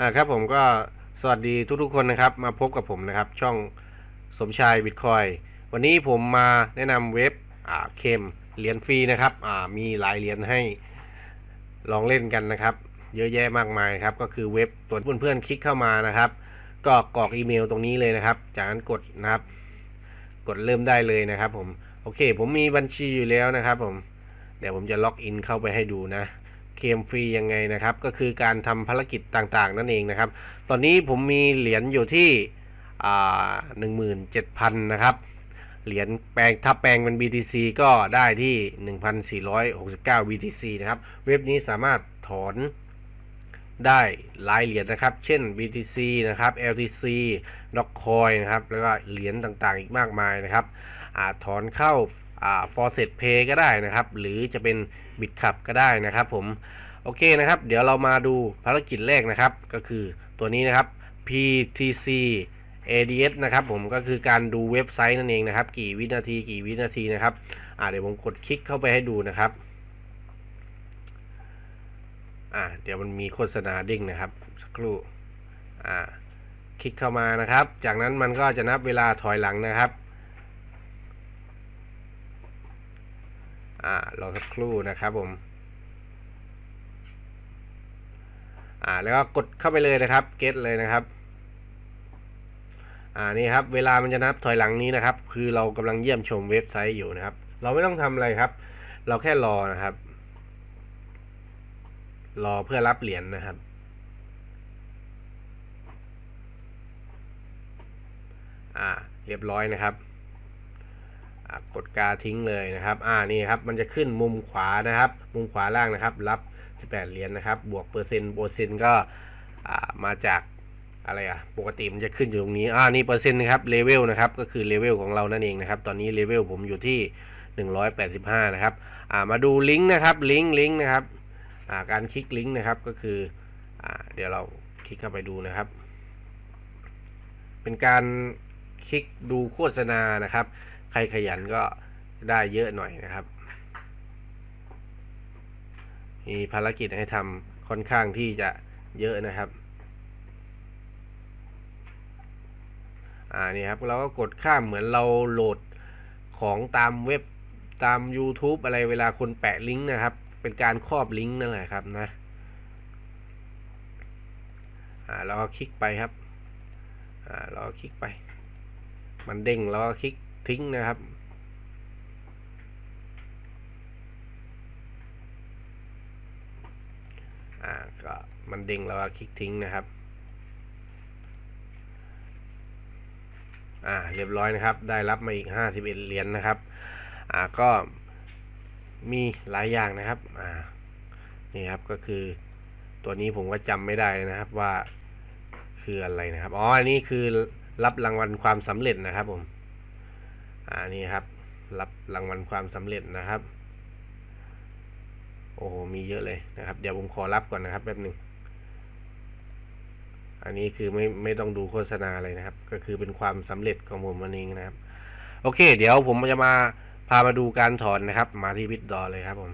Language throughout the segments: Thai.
อ่าครับผมก็สวัสดีทุกๆคนนะครับ มาพบกับผมนะครับ ช่องสมชายบิตคอยวันนี้ผมมาแนะนำเว็บอ่าเคมเหรียญฟรีนะครับอ่ามีหลายเหรียญให้ลองเล่นกันนะครับ เยอะแยะมากมายครับ ก็คือเว็บตัวเพื่อนๆคลิกเข้ามานะครับ ก็กรอกอีเมลตรงนี้เลยนะครับ จากนั้นกดนะครับ กดเริ่มได้เลยนะครับ ผมโอเค ผมมีบัญชีอยู่แล้วนะครับ ผมเดี๋ยวผมจะล็อกอินเข้าไปให้ดูนะ เคมฟรียังไงนะครับ ก็คือการทำภารกิจต่างๆ นั่นเองนะครับ ตอนนี้ผมมีเหรียญอยู่ที่หนึ่งหมื่นเจ็ดพันนะครับ เหรียญแปลงถ้าแปลงเป็น BTC ก็ได้ที่ 1,469 BTC นะครับ เว็บนี้สามารถถอนได้หลายเหรียญนะครับ เช่น BTC นะครับ LTC Dogecoin นะครับ แล้วก็เหรียญต่างๆ อีกมากมายนะครับ อาจถอนเข้า ฟอ่า Faucet Pay ก็ได้นะครับ หรือจะเป็น Bitcup ก็ได้นะครับผม โอเคนะครับ เดี๋ยวเรามาดูภารกิจแรกนะครับ ก็คือตัวนี้นะครับ PTC ADS นะครับผมก็คือการดูเว็บไซต์นั่นเองนะครับ กี่วินาทีกี่วินาทีนะครับอ่าเดี๋ยวผมกดคลิกเข้าไปให้ดูนะครับอ่าเดี๋ยวมันมีโฆษณาเด้งนะครับ สักครู่อ่าคลิกเข้ามานะครับ จากนั้นมันก็จะนับเวลาถอยหลังนะครับ อ่ารอสักครู่นะครับผมอ่าแล้วก็กดเข้าไปเลยนะครับเก็ตเลยนะครับอ่านี่ครับเวลามันจะนับถอยหลังนี้นะครับ คือเรากำลังเยี่ยมชมเว็บไซต์อยู่นะครับ เราไม่ต้องทำอะไรครับ เราแค่รอนะครับ รอเพื่อรับเหรียญนะครับอ่าเรียบร้อยนะครับ กดกาทิ้งเลยนะครับ อ่านี่ครับมันจะขึ้นมุมขวานะครับ มุมขวาล่างนะครับ รับ 18 เหรียญนะครับ บวกเปอร์เซ็นต์เปอร์เซ็นต์ก็อ่ามาจากอะไรอะปกติมันจะขึ้นอยู่ตรงนี้อ่านี่เปอร์เซ็นต์นะครับเลเวลนะครับก็คือเลเวลของเรานั่นเองนะครับตอนนี้เลเวลผมอยู่ที่ 185 นะครับอ่ามาดูลิงก์นะครับลิงก์ลิงก์นะครับอ่าการคลิกลิงก์นะครับก็คืออ่าเดี๋ยวเราคลิกเข้าไปดูนะครับ เป็นการคลิกดูโฆษณานะครับ ใครขยันก็ได้เยอะหน่อยนะครับ มีภารกิจให้ทำค่อนข้างที่จะเยอะนะครับอ่านี่ครับเราก็กดข้ามเหมือนเราโหลดของตามเว็บตาม YouTube อะไรเวลาคนแปะลิงก์นะครับ เป็นการครอบลิงก์นั่นแหละครับนะอ่าเราก็คลิกไปครับอ่าเราก็คลิกไป มันเด้งเราก็คลิก ทิ้งนะครับ อ่าก็มันเด้งแล้วก็คลิกทิ้งนะครับ อ่าเรียบร้อยนะครับ ได้รับมาอีก 51 เหรียญนนะครับ อ่าก็มีหลายอย่างนะครับ อ่า นี่ครับก็คือตัวนี้ผมก็จำไม่ได้นะครับว่าคืออะไรนะครับ อ๋อ อันนี้คือรับรางวัลความสำเร็จนะครับผม อ่านี่ครับ รับรางวัลความสำเร็จนะครับ โอ้โห มีเยอะเลยนะครับ เดี๋ยวผมขอรับก่อนนะครับแป๊บหนึ่ง อันนี้คือไม่ไม่ต้องดูโฆษณาอะไรนะครับ ก็คือเป็นความสำเร็จของผมมันเองนะครับ โอเค เดี๋ยวผมจะมาพามาดูการถอนนะครับ มาที่วิดดอเลยครับผม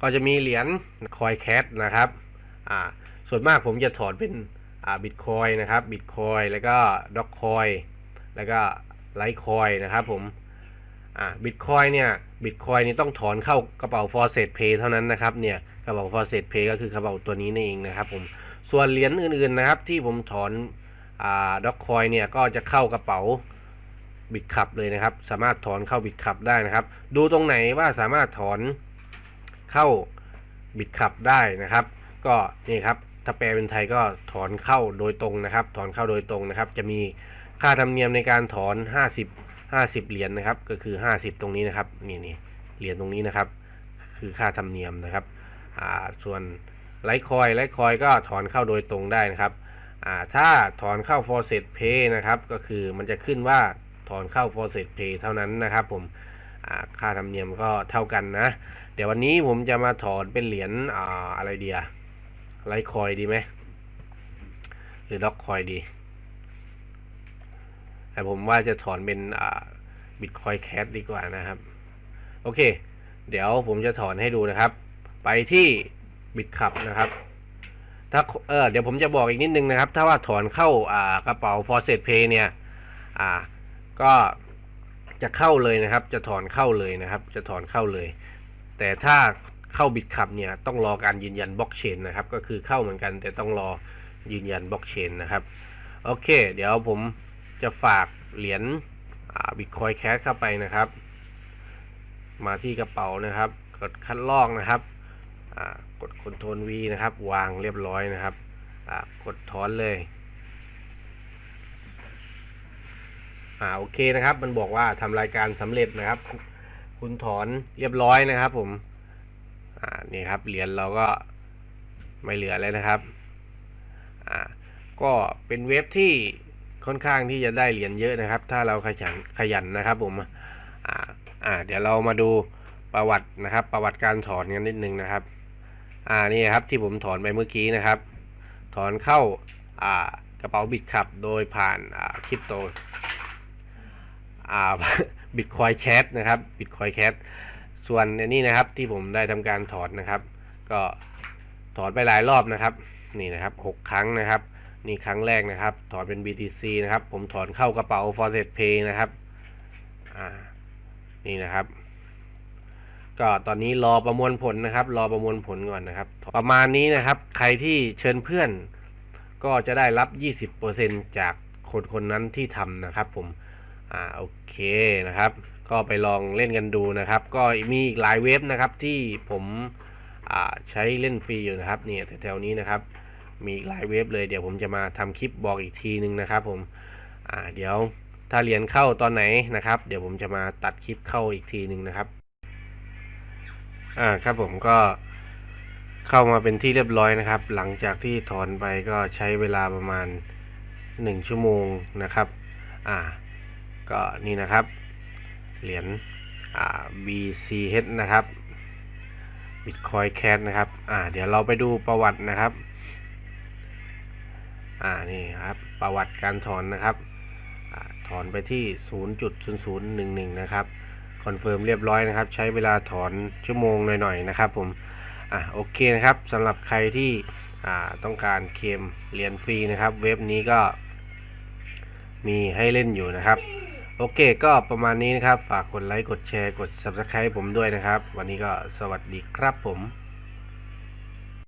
ก็จะมีเหรียญคอยแคทนะครับ อ่า ส่วนมากผมจะถอนเป็นอ่าบิตคอยนะครับบิตคอยแล้วก็ด็อกคอยแล้วก็ ไลท์คอยนะครับผมอ่าบิตคอยเนี่ยบิตคอยนี่ต้องถอนเข้ากระเป๋า f o r s e t Pay เท่านั้นนะครับเนี่ยกระเป๋า f o r s e t Pay ก็คือกระเป๋าตัวนี้นี่เองนะครับผมส่วนเหรียญอื่นๆนะครับ ที่ผมถอนอ่าด็อกคอยเนี่ยก็จะเข้ากระเป๋าบิตคับเลยนะครับ สามารถถอนเข้าบิตคับได้นะครับ ดูตรงไหนว่าสามารถถอนเข้าบิตคับได้นะครับ ก็นี่ครับถ้าแปลเป็นไทยก็ถอนเข้าโดยตรงนะครับ ถอนเข้าโดยตรงนะครับ จะมี ค่าธรรมเนียมในการถอน 50 50 เหรียญนะครับ ก็คือ 50 ตรงนี้นะครับ นี่นี่เหรียญตรงนี้นะครับ คือค่าธรรมเนียมนะครับ อ่า ส่วนไลท์คอยไลท์คอยก็ถอนเข้าโดยตรงได้นะครับ อ่า ถ้าถอนเข้า f o r s e t Pay นะครับ ก็คือมันจะขึ้นว่าถอนเข้า f o r s e t Pay เท่านั้นนะครับ ผม อ่า ค่าธรรมเนียมก็เท่ากันนะ เดี๋ยววันนี้ผมจะมาถอนเป็นเหรียญ อ่า อะไรเดียไลท์คอยดีไหม หรือด็อกคอยดี แต่ผมว่าจะถอนเป็นอ่าบิตคอยแคทดีกว่านะครับ โอเค เดี๋ยวผมจะถอนให้ดูนะครับ ไปที่บิตคับนะครับ ถ้าเออเดี๋ยวผมจะบอกอีกนิดนึงนะครับ ถ้าว่าถอนเข้าอ่ากระเป๋า f o r s e t Pay เนี่ย อ่า ก็จะเข้าเลยนะครับ จะถอนเข้าเลยนะครับ จะถอนเข้าเลย แต่ถ้าเข้าบิตคับเนี่ยต้องรอการยืนยันบล็อกเชนนะครับ ก็คือเข้าเหมือนกันแต่ต้องรอยืนยันบล็อกเชนนะครับ โอเค เดี๋ยวผม จะฝากเหรียญบิตคอยแคสเข้าไปนะครับ มาที่กระเป๋านะครับ กดคัดลอกนะครับกดคอนโทรล V นะครับ วางเรียบร้อยนะครับกดถอนเลยอ่าโอเคนะครับ มันบอกว่าทำรายการสำเร็จนะครับ คุณถอนเรียบร้อยนะครับ ผมอ่านี่ครับเหรียญเราก็ไม่เหลือเลยนะครับอ่าก็เป็นเว็บที่ ค่อนข้างที่จะได้เหรียญเยอะนะครับ ถ้าเราขยันขยันนะครับผมอ่าอ่า เดี๋ยวเรามาดูประวัตินะครับ ประวัติการถอนกันนิดนึงนะครับ อ่านี่ครับที่ผมถอนไปเมื่อกี้นะครับ ถอนเข้าอ่ากระเป๋าบิตคับโดยผ่านอ่าคริปโตอ่าบิตคอยแชทนะครับบิตคอยแคทส่วนอันนี้นะครับที่ผมได้ทำการถอนนะครับ ก็ถอนไปหลายรอบนะครับ นี่นะครับหกครั้งนะครับ นี่ครั้งแรกนะครับ ถอนเป็น BTC นะครับ ผมถอนเข้ากระเป๋า f o r s e t Pay นะครับ อ่า นี่นะครับ ก็ตอนนี้รอประมวลผลนะครับ รอประมวลผลก่อนนะครับ ประมาณนี้นะครับ ใครที่เชิญเพื่อน ก็จะได้รับ 20%จากคนคนนั้นที่ทำนะครับ ผม อ่า โอเคนะครับ ก็ไปลองเล่นกันดูนะครับ ก็มีอีกหลายเว็บนะครับที่ผม อ่า ใช้เล่นฟรีอยู่นะครับ เนี่ยแถวๆนี้นะครับ มีอีกหลายเว็บเลยเดี๋ยวผมจะมาทำคลิปบอกอีกทีนึงนะครับผมอ่าเดี๋ยวถ้าเรียนเข้าตอนไหนนะครับ เดี๋ยวผมจะมาตัดคลิปเข้าอีกทีนึงนะครับอ่าครับผมก็เข้ามาเป็นที่เรียบร้อยนะครับ หลังจากที่ถอนไปก็ใช้เวลาประมาณ 1 ชั่วโมงนะครับอ่าก็นี่นะครับ เหรียญอ่า BCH นะครับ Bitcoin Cash นะครับอ่าเดี๋ยวเราไปดูประวัตินะครับ อ่านี่ครับประวัติการถอนนะครับอถอนไปที่ 0.0011 นะครับคอนเฟิร์มเรียบร้อยนะครับ ใช้เวลาถอนชั่วโมงหน่อยๆนะครับผมอะโอเคนะครับสำหรับใครที่ต้องการเคมเหรียญฟรีนะครับ เว็บนี้ก็ มีให้เล่นอยู่นะครับ โอเคก็ประมาณนี้นะครับ ฝากกดไลค์กดแชร์กด Subscribe ผมด้วยนะครับ วันนี้ก็สวัสดีครับผม